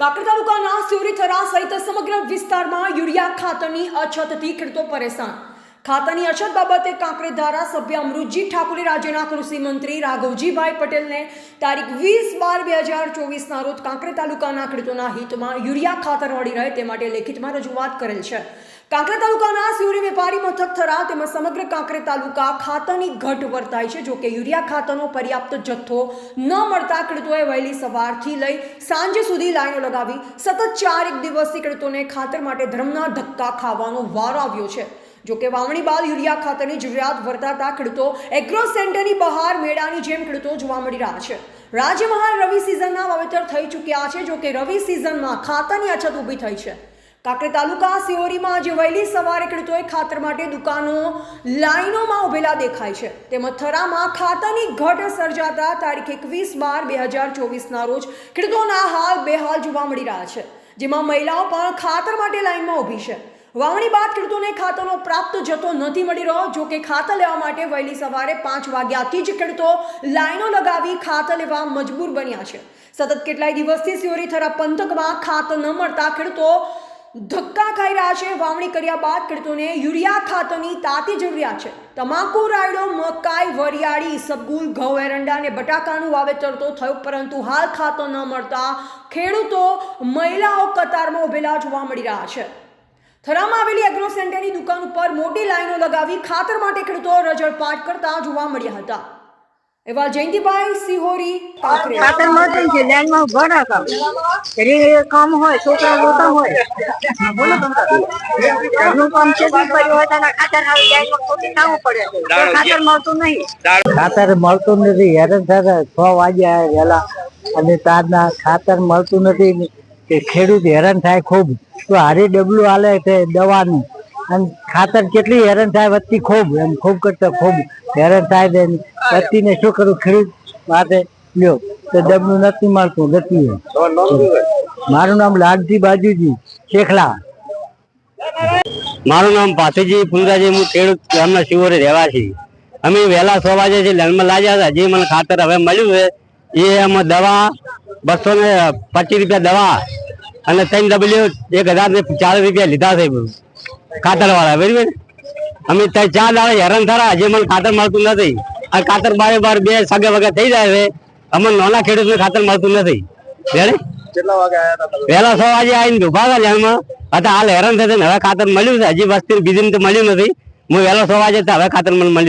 કાંકરેજ તાલુકાના સિવરીથરા સહિત સમગ્ર વિસ્તારમાં યુરિયા ખાતરની અછતથી ખેડૂતો પરેશાન. ખાતરની અછત બાબતે કાંકરેજ ધારાસભ્ય અમૃતજી ઠાકોરે રાજ્યના કૃષિમંત્રી રાઘવજીભાઈ પટેલને તારીખ વીસ બાર બે હજાર ચોવીસના રોજ કાંકરેજ તાલુકાના ખેડૂતોના હિતમાં યુરિયા ખાતર મળી રહે તે માટે લેખિતમાં રજૂઆત કરેલ છે. કાંકરેજ તાલુકાના સિવરી વેપારી મથક થરા તેમજ સમગ્ર કાંકરેજ તાલુકા ખાતરની ઘટ વર્તાય છે જોકે યુરિયા ખાતરનો પર્યાપ્ત જથ્થો ન મળતા ખેડૂતોએ વહેલી સવારથી લઈ સાંજ સુધી લાઈનો લગાવી સતત ચાર એક દિવસથી ખેડૂતોને ખાતર માટે ધર્મના ધક્કા ખાવાનો વારો આવ્યો છે. જોકે વાવણી બાદ યુરિયા ખાતરની જરૂરિયાત વર્તાતા ખેડૂતો એગ્રો સેન્ટરની બહાર મેળાની જેમ ખેડૂતો જોવા મળી રહ્યા છે. રાજ્યમાં રવિ સિઝનના વાવેતર થઈ ચૂક્યા છે જોકે રવિ સિઝનમાં ખાતરની અછત ઊભી થઈ છે. કાંકરે તાલુકા સિહોરીમાં આજે વહેલી સવારે ખેડૂતોએ ખાતર માટે દુકાનો લાઈનોમાં ઉભેલા દેખાય છે. તેમજ થરામાં ખાતરની ઘટ સર્જાતા તારીખ એકવીસ બાર બે હજાર ચોવીસના રોજ ખેડૂતોના હાલ બેહાલ જોવા મળી રહ્યા છે, જેમાં મહિલાઓ પણ ખાતર માટે લાઈનમાં ઊભી છે. વાવણી બાદ ખેડૂતોને ખાતરનો પ્રાપ્ત જથ્થો નથી મળી રહ્યો. જો કે ખાતર લેવા માટે વહેલી સવારે પાંચ વાગ્યાથી જ ખેડૂતો લાઈનો લગાવી ખાતર લેવા મજબૂર બન્યા છે. સતત કેટલાય દિવસથી સિયોરી થરા પંથકમાં ખાતર ન મળતા ખેડૂતો ધક્કા ખાઈ રહ્યા છે. વાવણી કર્યા બાદ ખેડૂતોને યુરિયા ખાતરની તાતી જરૂરિયાત છે. તમાકુ, રાયડો, મકાઈ, વરિયાળી સબગુલ ઘઉં, એરંડા અને બટાકાનું વાવેતર તો થયું, પરંતુ હાલ ખાતર ન મળતા ખેડૂતો મહિલાઓ કતારમાં ઉભેલા જોવા મળી રહ્યા છે. થરામાં આવેલી એગ્રો સેન્ટરની દુકાન ઉપર મોટી લાઈનો લગાવી ખાતર માટે ખેડૂતો રજળપાટ કરતા જોવા મળ્યા હતા. એવા જયંતિભાઈ સિહોરી ખાતર મળતું છે લાઈનમાં ઊભા રાખા. કામ હોય છોકરા રોતા હોય. બોલો ઘરનું કામ છે હોય ખાતર આવી લાઈનમાં ખોટી થવું પડે ખાતર મળતું નહીં. ખાતર મળતું નથી. હેરાન થતા છ વાગ્યા વહેલા અને તારના ખાતર મળતું નથી. કે ખેડૂત હેરાન થાય ખૂબ. તો હારી ડબલું હાલે છે દવાનું. અને ખાતર કેટલી હેરાન થાય વત્તી ખૂબ, એમ ખૂબ કરતા ખૂબ હેરાન થાય છે. ને શું કરું? ખેડૂત માટે લ્યો. તો ડબલું નથી મળતું, ગતિ મારું નામ લાલજી બાજુજી, શેખલા. મારું નામ પાથીજી ફુલરાજી, હું ખેડૂત ગામના શિવરે રહેવાસી. અમે વહેલા સો વાગે જે લણમાં લાગ્યા હતા. જે મને ખાતર હવે મળ્યું છે, એ એમાં દવા બસો ને પચીસ રૂપિયા દવા અને ત્રણ ડબલ્યુ એક હજાર ને ચાલીસ રૂપિયા લીધા છે ખાતર વાળા બરાબર? અમે ત્યાં ચાર દાડા હેરાન થયા હજી મને ખાતર મળતું નથી. આ ખાતર બારે બાર બે સગે વગે થઈ જાય છે. અમને નાના ખેડૂતને ખાતર મળતું નથી. વેલા વહેલા સો વાગે આવીને ઊભા હતા લેનમાં હતા હાલ હેરાન થશે ને હવે ખાતર મળ્યું છે. હજી વસ્તી બીજી તો મળ્યું નથી. હું વહેલો સો વાગે હવે ખાતર મને મળ્યું.